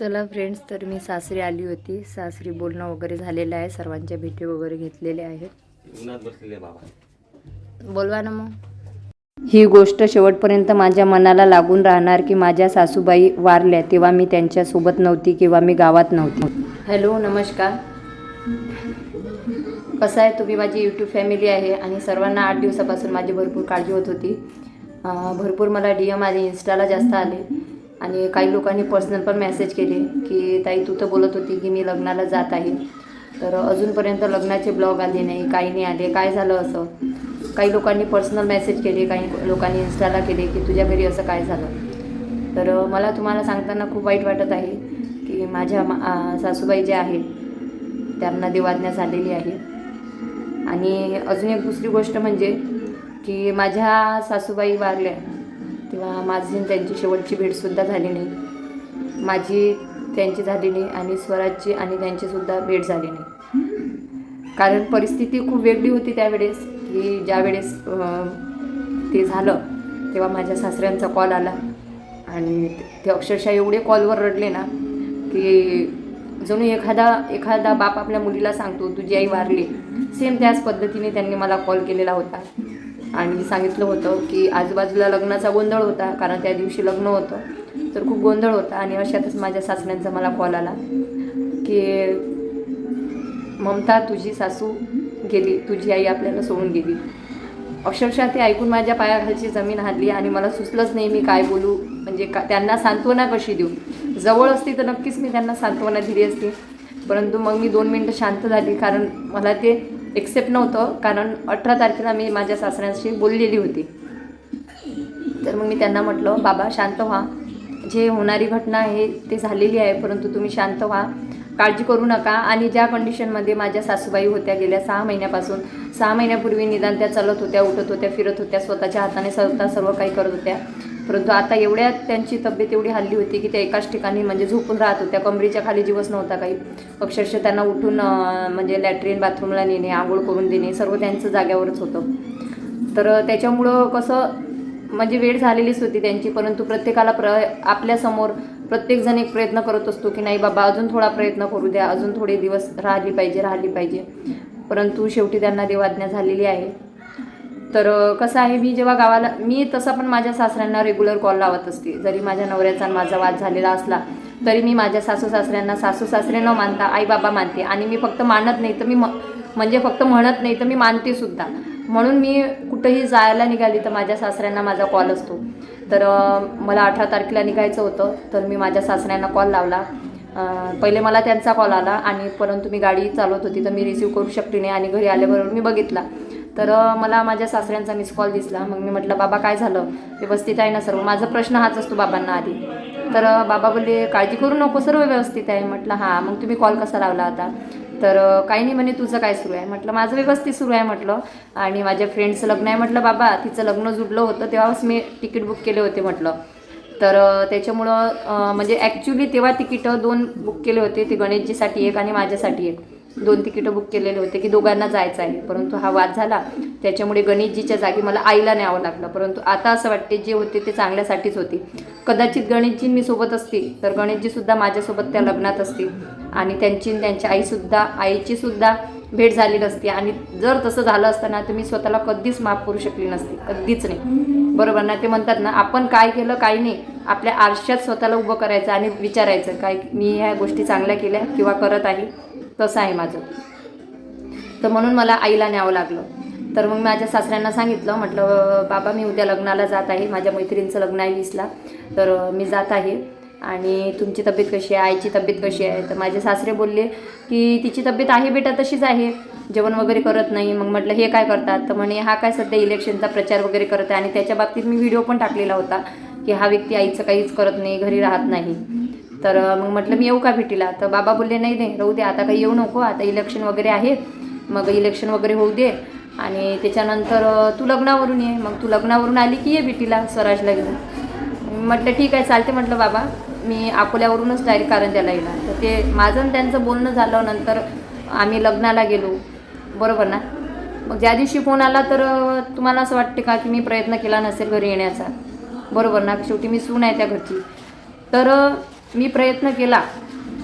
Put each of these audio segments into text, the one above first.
चला फ्रेंड्स तर मी सासरी आली होती. सासरी बोलणं वगैरे झालेलं आहे. सर्वांच्या भेटी वगैरे घेतलेल्या आहेत. बोलवा ना मग. ही गोष्ट शेवटपर्यंत माझ्या मनाला लागून राहणार की माझ्या सासूबाई वारल्या तेव्हा मी त्यांच्यासोबत नव्हती किंवा मी गावात नव्हती. हॅलो नमस्कार. कसं आहे तुम्ही? माझी यूट्यूब फॅमिली आहे आणि सर्वांना आठ दिवसापासून माझी भरपूर काळजी होत होती. भरपूर मला डी एम आले इन्स्टाला जास्त आले. आणि काही लोकांनी पर्सनल पण मेसेज केले की ताई तू तर बोलत होती की मी लग्नाला जात आहे. तर अजूनपर्यंत लग्नाचे ब्लॉग आले नाही काही नाही आले. काय झालं असं? काही लोकांनी पर्सनल मेसेज केले काही लोकांनी इन्स्टाला केले की तुझ्या घरी असं काय झालं? तर मला तुम्हाला सांगताना खूप वाईट वाटत आहे की माझ्या मा- सासूबाई ज्या आहेत त्यांना देवाज्ञा झालेली आहे. आणि अजून एक दुसरी गोष्ट म्हणजे की माझ्या सासूबाई वारल्या किंवा माझी आणि त्यांची शेवटची भेटसुद्धा झाली नाही. माझी त्यांची झाली नाही आणि स्वराजची आणि त्यांचीसुद्धा भेट झाली नाही. कारण परिस्थिती खूप वेगळी होती त्यावेळेस की ज्या वेळेस ते झालं तेव्हा माझ्या सासऱ्यांचा कॉल आला. आणि ते अक्षरशः एवढे कॉलवर रडले ना की जणू एखादा एखादा बाप आपल्या मुलीला सांगतो तुझी आई वारली. सेम त्याच पद्धतीने त्यांनी मला कॉल केलेला होता. आणि सांगितलं होतं की आजूबाजूला लग्नाचा गोंधळ होता कारण त्या दिवशी लग्न होतं. तर खूप गोंधळ होता आणि अशातच माझ्या सासऱ्यांचा मला कॉल आला की ममता तुझी सासू गेली तुझी आई आपल्याला सोडून गेली. अक्षरशः ते ऐकून माझ्या पायाखालची जमीन हादली आणि मला सुचलंच नाही मी काय बोलू म्हणजे का त्यांना सांत्वना कशी देऊ? जवळ असती तर नक्कीच मी त्यांना सांत्वना दिली असती. परंतु मग मी दोन मिनटं शांत झाली कारण मला ते एक्सेप्ट नव्हतं कारण अठरा तारखेला मी माझ्या सासऱ्यांशी बोललेली होती. तर मग मी त्यांना म्हटलं बाबा शांत व्हा. जे होणारी घटना आहे ते झालेली आहे परंतु तुम्ही शांत व्हा. काळजी करू नका. आणि ज्या कंडिशनमध्ये माझ्या सासूबाई होत्या गेल्या सहा महिन्यापासून सहा महिन्यापूर्वी निदान त्या चालत होत्या उठत होत्या फिरत होत्या स्वतःच्या हाताने स्वतः सर्व काही करत होत्या. परंतु आता एवढ्या त्यांची तब्येत एवढी हल्ली होती की त्या एकाच ठिकाणी म्हणजे झोपून राहत होत्या. कमरेच्या खाली जीवच नव्हता काही. अक्षरशः त्यांना उठून म्हणजे लॅट्रिन बाथरूमला नेणे आंघोळ करून देणे सर्व त्यांचं जाग्यावरच होतं. तर त्याच्यामुळं कसं म्हणजे वेळ झालेलीच होती त्यांची परंतु प्रत्येकाला प्र आपल्यासमोर प्रत्येकजण एक प्रयत्न करत असतो की नाही बाबा अजून थोडा प्रयत्न करू द्या अजून थोडे दिवस राहिली पाहिजे राहिली पाहिजे. परंतु शेवटी त्यांना देवाज्ञा झालेली आहे. तर कसं आहे मी जेव्हा गावाला मी तसं पण माझ्या सासऱ्यांना रेग्युलर कॉल लावत असते. जरी माझ्या नवऱ्याचा माझा वाद झालेला असला तरी मी माझ्या सासू सासऱ्यांना सासू सासरे न मानता आई बाबा मानते. आणि मी फक्त मानत नाही तर मी म म्हणजे फक्त म्हणत नाही तर मी मानते सुद्धा. म्हणून मी कुठंही जायला निघाली तर माझ्या सासऱ्यांना माझा कॉल असतो. तर मला अठरा तारखेला निघायचं होतं तर मी माझ्या सासऱ्यांना कॉल लावला. पहिले मला त्यांचा कॉल आला आणि परंतु मी गाडी चालवत होती तर मी रिसीव करू शकली नाही आणि घरी आल्याबरोबर मी बघितला. तर मला माझ्या सासऱ्यांचा मिस कॉल दिसला. मग मी म्हटलं बाबा काय झालं? व्यवस्थित आहे ना सर्व? माझा प्रश्न हाच असतो बाबांना आधी. तर बाबा बोलले काळजी करू नको सर्व व्यवस्थित आहे. म्हटलं हां मग तुम्ही कॉल कसा लावला होता तर काही नाही म्हणे तुझं काय सुरू आहे? म्हटलं माझं व्यवस्थित सुरू आहे म्हटलं. आणि माझ्या फ्रेंडचं लग्न आहे म्हटलं बाबा तिचं लग्न जुडलं होतं तेव्हाच मी तिकीट बुक केले होते म्हटलं. तर त्याच्यामुळं म्हणजे ॲक्च्युली तेव्हा तिकीटं दोन बुक केले होते ते गणेशजीसाठी एक आणि माझ्यासाठी एक. दोन तिकीटं बुक केलेले होते की दोघांना जायचं आहे. परंतु हा वाद झाला. त्याच्यामुळे गणेशजीच्या जागी मला आईला न्यावं लागलं. परंतु आता असं वाटते जे होते ते चांगल्यासाठीच होते. कदाचित गणेशजी मी सोबत असती तर गणेशजीसुद्धा माझ्यासोबत त्या लग्नात असतील. आणि त्यांची आणि त्यांच्या आईसुद्धा आईचीसुद्धा भेट झाली नसती. आणि जर तसं झालं असताना तर मी स्वतःला कधीच माफ करू शकली नसती. कधीच नाही. बरोबर ना? ते म्हणतात ना आपण काय केलं काय नाही. आपल्या आरशात स्वतःला उभं करायचं आणि विचारायचं काय मी ह्या गोष्टी चांगल्या केल्या किंवा करत आहे? तसं आहे माझं. तर म्हणून मला आईला न्यावं लागलं. तर मग माझ्या सासऱ्यांना सांगितलं म्हटलं बाबा मी उद्या लग्नाला जात आहे. माझ्या मैत्रिणीचं लग्न आहे वीसला. तर मी जात आहे. आणि तुमची तब्येत कशी आहे? आईची तब्येत कशी आहे? तर माझे सासरे बोलले की तिची तब्येत आहे बेटा तशीच आहे. जेवण वगैरे करत नाही. मग म्हटलं हे काय करतात? तर म्हणे हा काय सध्या इलेक्शनचा प्रचार वगैरे करत आहे आणि त्याच्या बाबतीत मी व्हिडिओ पण टाकलेला होता की हा व्यक्ती आईचं काहीच करत नाही घरी राहत नाही. तर मग म्हटलं मी येऊ का भेटीला? तर बाबा बोलले नाही नाही राहू दे आता काही येऊ नको आता इलेक्शन वगैरे आहे. मग इलेक्शन वगैरे होऊ दे आणि त्याच्यानंतर तू लग्नावरून ये. मग तू लग्नावरून आली की ये भेटीला स्वराजला घेऊन. म्हटलं ठीक आहे चालते म्हटलं बाबा. मी अकोल्यावरूनच डायरेक्ट कारंजाला येणार. तर ते माझं आणि त्यांचं बोलणं झालं नंतर आम्ही लग्नाला गेलो. बरोबर ना? मग ज्या दिवशी फोन आला तर तुम्हाला असं वाटते का की मी प्रयत्न केला नसेल घरी येण्याचा? बरोबर ना? शेवटी मी सून आहे त्या घरची. तर मी प्रयत्न केला.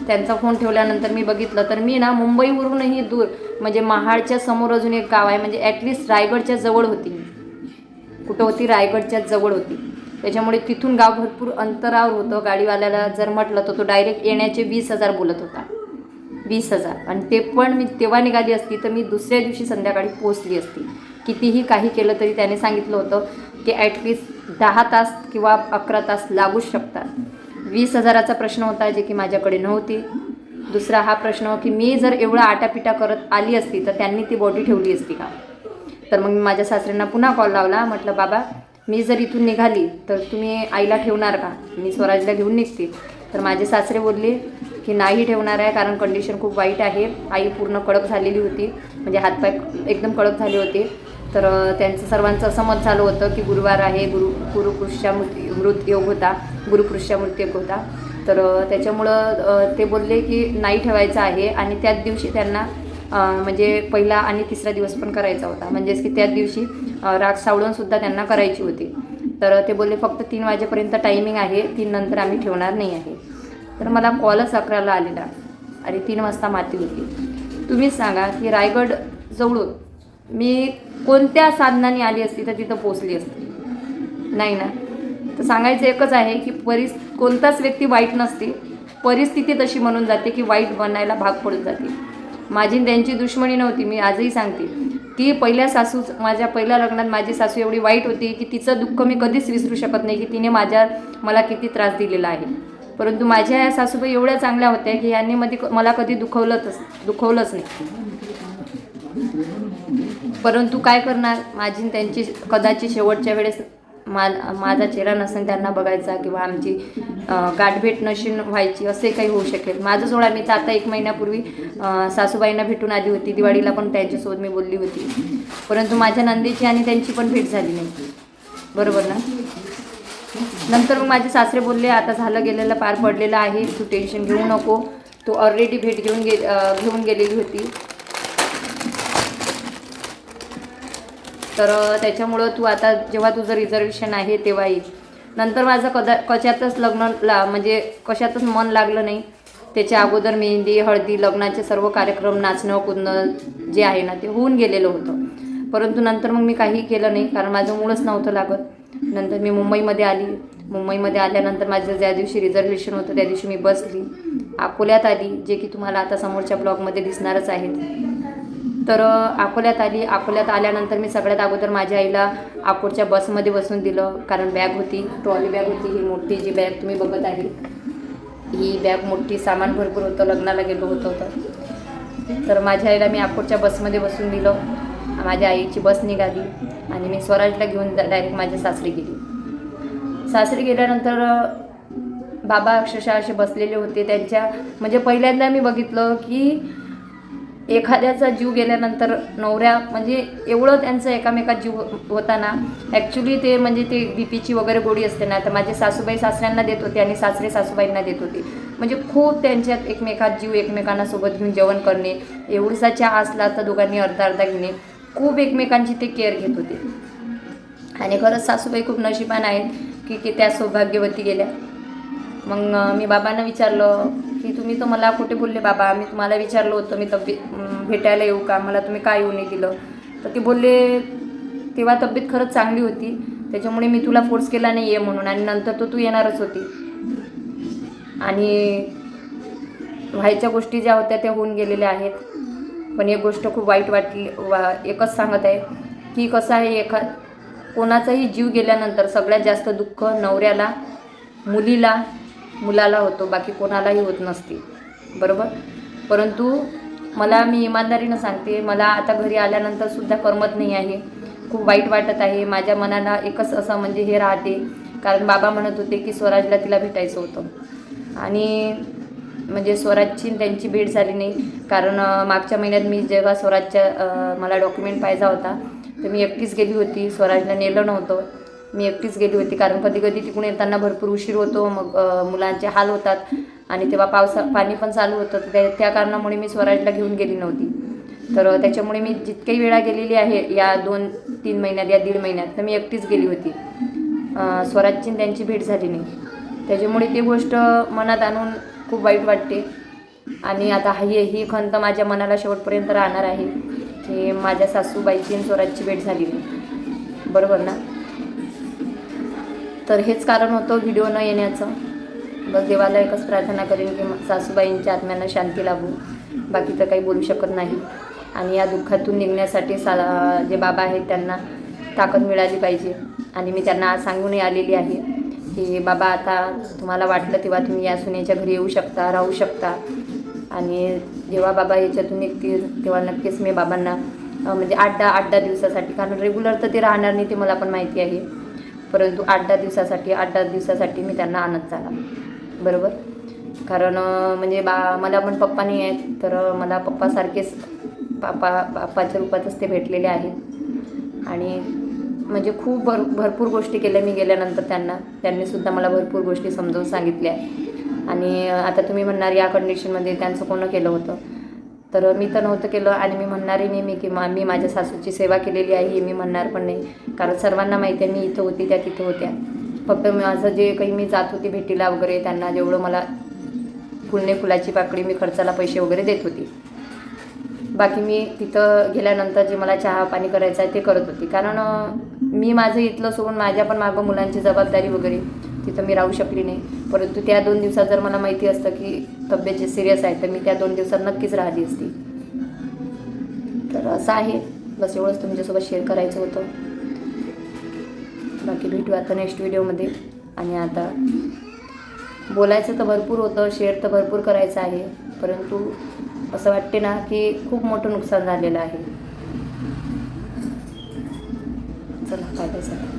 त्यांचा फोन ठेवल्यानंतर मी बघितलं तर मी ना मुंबईवरूनही दूर म्हणजे महाडच्या समोर अजून एक गाव आहे म्हणजे ॲटलिस्ट रायगडच्या जवळ होती कुठं होती? रायगडच्या जवळ होती. त्याच्यामुळे तिथून गाव भरपूर अंतरावर होतं. गाडीवाल्याला जर म्हटलं तर तो डायरेक्ट येण्याचे वीस हजार बोलत होता. वीस हजार. आणि ते पण मी तेव्हा निघाली असती तर मी दुसऱ्या दिवशी संध्याकाळी पोचली असती. कितीही काही केलं तरी त्याने सांगितलं होतं की ॲटलिस्ट दहा तास किंवा अकरा तास लागूच शकतात. वीस हजाराचा प्रश्न होता जे की माझ्याकडे नव्हती. दुसरा हा प्रश्न की मी जर एवढा आटापिटा करत आली असती तर त्यांनी ती बॉडी ठेवली असती का? तर मग मी माझ्या सासऱ्यांना पुन्हा कॉल लावला. म्हटलं बाबा मी जर इथून निघाली तर तुम्ही आईला ठेवणार का? मी स्वराजला घेऊन निघते. तर माझे सासरे बोलले की नाही ठेवणार आहे कारण कंडिशन खूप वाईट आहे. आई पूर्ण कडक झालेली होती. म्हणजे हातपाय एकदम कडक झाले होते. तर त्यांचं सर्वांचं असं मत झालं होतं की गुरुवार आहे गुरु गुरुकृष्या मृत योग होता गुरुकृष्या मृत्यू योग होता. तर त्याच्यामुळं ते बोलले की नाही ठेवायचं आहे आणि त्याच दिवशी त्यांना म्हणजे पहिला आणि तिसरा दिवस पण करायचा होता. म्हणजेच की त्याच दिवशी राग सावळूनसुद्धा त्यांना करायची होती. तर ते बोलले फक्त तीन वाजेपर्यंत टायमिंग आहे तीन नंतर आम्ही ठेवणार नाही आहे. तर मला कॉलच अकराला आलेला आणि तीन वाजता माती होती. तुम्हीच सांगा की रायगड जवळून मी कोणत्या साधनाने आली असती तर तिथं पोचली असती? नाही ना. तर सांगायचं एकच आहे की परिस कोणताच व्यक्ती वाईट नसते. परिस्थिती तशी म्हणून जाते की वाईट बनायला भाग पडून जाते. माझी त्यांची दुश्मनी नव्हती मी आजही सांगते. ती पहिल्या सासू माझ्या पहिल्या लग्नात माझी सासू एवढी वाईट होती की तिचं दुःख मी कधीच विसरू शकत नाही की तिने माझ्या मला किती त्रास दिलेला आहे. परंतु माझ्या या सासूबाई एवढ्या चांगल्या होत्या की यांनी मध्ये मला कधी दुखवलंच दुखवलंच नाही. परंतु काय करणार? माझी त्यांची कदाचित शेवटच्या वेळेस मा माझा चेहरा नसेल त्यांना बघायचा किंवा आमची गाठभेट नशीन व्हायची असे काही होऊ शकेल. माझं सोडा मी तर आता एक महिन्यापूर्वी सासूबाईंना भेटून आली होती. दिवाळीला पण त्यांच्यासोबत मी बोलली होती. परंतु माझ्या नंदीची आणि त्यांची पण भेट झाली नाही. बरोबर ना? नंतर मग माझे सासरे बोलले आता झालं गेलेलं पार पडलेलं आहे. तू टेन्शन घेऊ नको. तू ऑलरेडी भेट घेऊन गे घेऊन गेलेली होती. तर त्याच्यामुळं तू आता जेव्हा तुझं रिझर्वेशन आहे तेव्हा ये नंतर माझं कदा कशातच लग्न ला म्हणजे कशातच मन लागलं नाही. त्याच्या अगोदर मेहंदी हळदी लग्नाचे सर्व कार्यक्रम नाचणं कुदणं जे आहे ना ते होऊन गेलेलं होतं. परंतु नंतर मग मी काही केलं नाही कारण माझं मूळच नव्हतं लागत. नंतर मी मुंबईमध्ये आली. मुंबईमध्ये आल्यानंतर माझं ज्या दिवशी रिझर्वेशन होतं त्या दिवशी मी बसली. अकोल्यात आली जे की तुम्हाला आता समोरच्या ब्लॉगमध्ये दिसणारच आहेत. तर अकोल्यात आली. अकोल्यात आल्यानंतर मी सगळ्यात अगोदर माझ्या आईला अकोटच्या बसमध्ये बसून दिलं. कारण बॅग होती ट्रॉली बॅग होती. ही मोठी जी बॅग तुम्ही बघत आहे ही बॅग मोठी सामान भरपूर होतं. लग्नाला गेलो होतं तर. तर माझ्या आईला मी अकोटच्या बसमध्ये बसून दिलं. माझ्या आईची बस निघाली आणि मी स्वराजला घेऊन डायरेक्ट माझ्या सासरी गेली. सासरी गेल्यानंतर बाबा अक्षरशः असे बसलेले होते. त्यांच्या म्हणजे पहिल्यांदा मी बघितलं की एखाद्याचा जीव गेल्यानंतर नवऱ्या म्हणजे एवढं त्यांचं एकामेकात जीव होता ना ॲक्च्युली ते म्हणजे ते बी पीची वगैरे गोळी असते ना तर माझे सासूबाई सासऱ्यांना देत होते आणि सासरे सासूबाईंना देत होते. म्हणजे खूप त्यांच्यात एकमेकात जीव एकमेकांना सोबत घेऊन जेवण करणे एवढीसा चहा असला तर दोघांनी अर्धा अर्धा घेणे खूप एकमेकांची ते केअर घेत होते. आणि खरंच सासूबाई खूप नशिबान आहेत की की त्या सौभाग्यवती गेल्या. मग मी बाबांना विचारलं की तुम्ही तर मला कुठे बोलले बाबा मी तुम्हाला विचारलं होतं मी तब्येत भेटायला येऊ का? मला तुम्ही काय येऊ नाही दिलं. तर ते बोलले तेव्हा तब्येत खरंच चांगली होती त्याच्यामुळे मी तुला फोर्स केला नाही आहे म्हणून आणि नंतर तो तू येणारच होती. आणि व्हायच्या गोष्टी ज्या होत्या त्या होऊन गेलेल्या आहेत. पण एक गोष्ट खूप वाईट वाटली वा एकच सांगत आहे की कसं आहे एखा कोणाचाही जीव गेल्यानंतर सगळ्यात जास्त दुःख नवऱ्याला मुलीला मुलाला होतो बाकी कोणालाही होत नसते. बरोबर? परंतु मला मी इमानदारीनं सांगते मला आता घरी आल्यानंतर सुद्धा करमत नाही आहे. खूप वाईट वाटत आहे. माझ्या मनाला एकच असं म्हणजे हे राहते. कारण बाबा म्हणत होते की स्वराजला तिला भेटायचं होतं. आणि म्हणजे स्वराजची त्यांची भेट झाली नाही. कारण मागच्या महिन्यात मी जेव्हा स्वराजच्या मला डॉक्युमेंट पाहिजा होता तर मी एकटीच गेली होती. स्वराजला नेलं नव्हतं. मी एकटीच गेली होती कारण कधी कधी तिकडून येताना भरपूर उशीर होतो मग मुलांचे हाल होतात आणि तेव्हा पावसा पाणी पण चालू होतं तर त्या त्या कारणामुळे मी स्वराजला घेऊन गेली नव्हती. तर त्याच्यामुळे मी जितक्याही वेळा गेलेली आहे या दोन तीन महिन्यात या दीड महिन्यात तर मी एकटीच गेली होती. स्वराजची त्यांची भेट झाली नाही. त्याच्यामुळे ती गोष्ट मनात आणून खूप वाईट वाटते. आणि आता ही ही खंत माझ्या मनाला शेवटपर्यंत राहणार आहे की माझ्या सासूबाईची आणि स्वराजची भेट झाली नाही. बरोबर ना? तर हेच कारण होतं व्हिडिओ न येण्याचं. बस देवाला एकच प्रार्थना करेन की सासूबाईंच्या आत्म्यांना शांती लाभू. बाकी तर काही बोलू शकत नाही. आणि या दुःखातून निघण्यासाठी सा जे बाबा आहेत त्यांना ताकद मिळाली पाहिजे. आणि मी त्यांना आज सांगूनही आलेली आहे की बाबा आता तुम्हाला वाटलं तेव्हा तुम्ही या सुनेच्या घरी येऊ शकता राहू शकता. आणि जेव्हा बाबा याच्यातून निघतील तेव्हा नक्कीच मी बाबांना म्हणजे आठ दहा आठ दहा दिवसासाठी कारण रेग्युलर तर ते राहणार नाही ते मला पण माहिती आहे. परंतु आठ दहा दिवसासाठी आठ दहा दिवसासाठी मी त्यांना आणत चाला बरोबर? कारण म्हणजे बा मला पण पप्पा नाही आहेत तर मला पप्पासारखेच पापा बाप्पाच्या रूपातच ते भेटलेले आहेत. आणि म्हणजे खूप भर भरपूर गोष्टी केल्या मी गेल्यानंतर त्यांना. त्यांनीसुद्धा मला भरपूर गोष्टी समजावून सांगितल्या. आणि आता तुम्ही म्हणणार या कंडिशनमध्ये त्यांचं कोणं केलं होतं? तर मी तर नव्हतं केलं आणि मी म्हणणारही नाही मी की मा मी माझ्या सासूची सेवा केलेली आहे हे मी म्हणणार पण नाही. कारण सर्वांना माहिती आहे मी इथं होती त्या तिथं होत्या. फक्त माझं जे काही मी जात होती भेटीला वगैरे त्यांना जेवढं मला फुलणे फुलाची पाकळी मी खर्चाला पैसे वगैरे देत होती. बाकी मी तिथं गेल्यानंतर जे मला चहा पाणी करायचं आहे ते करत होती. कारण मी माझं इथलं सोडून माझ्या पण मागं मुलांची जबाबदारी वगैरे तिथं मी राहू शकली नाही. परंतु त्या दोन दिवसात जर मला माहिती असतं की तब्येत जे सिरियस आहे तर मी त्या दोन दिवसात नक्कीच राहिली असती. तर असं आहे. बस एवढंच तुमच्यासोबत शेअर करायचं होतं. बाकी भेटू आता नेक्स्ट व्हिडिओमध्ये आणि आता बोलायचं तर भरपूर होतं शेअर तर भरपूर करायचं आहे. परंतु असं वाटते ना की खूप मोठं नुकसान झालेलं आहे. चला काय काय सर